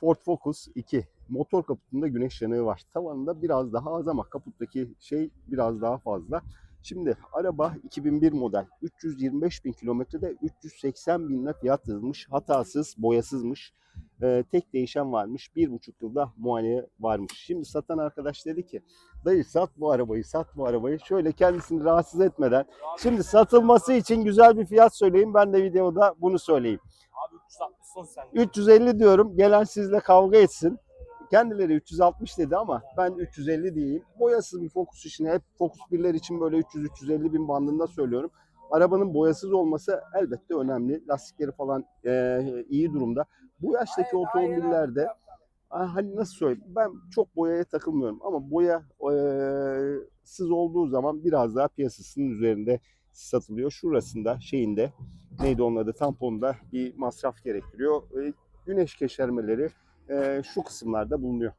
Ford Focus 2. Motor kaputunda güneş yanığı var. Tavanında biraz daha az ama kaputtaki şey biraz daha fazla. Şimdi araba 2001 model. 325 bin kilometrede 380 binle fiyat yazılmış. Hatasız, boyasızmış. Ee, tek değişen varmış. Bir buçuk yılda muayene varmış. Şimdi satan arkadaş dedi ki dayı sat bu arabayı, sat bu arabayı. Şöyle kendisini rahatsız etmeden. Şimdi satılması için güzel bir fiyat söyleyin. Ben de videoda bunu söyleyeyim. Abi 360 son sen. 350 diyorum. Gelen sizle kavga etsin. Kendileri 360 dedi ama ben 350 diyeyim. Boyasız bir Focus için hep Focus 1'ler için böyle 300-350 bin bandında söylüyorum. Arabanın boyasız olması elbette önemli. Lastikleri falan eee, iyi durumda. Bu yaştaki otomobillerde ah, hani nasıl söyleyeyim ben çok boyaya takılmıyorum ama boya eee, sız olduğu zaman biraz daha piyasasının üzerinde satılıyor. Şurasında şeyinde neydi onun adı tamponda bir masraf gerektiriyor. E, güneş keşermeleri e, şu kısımlarda bulunuyor.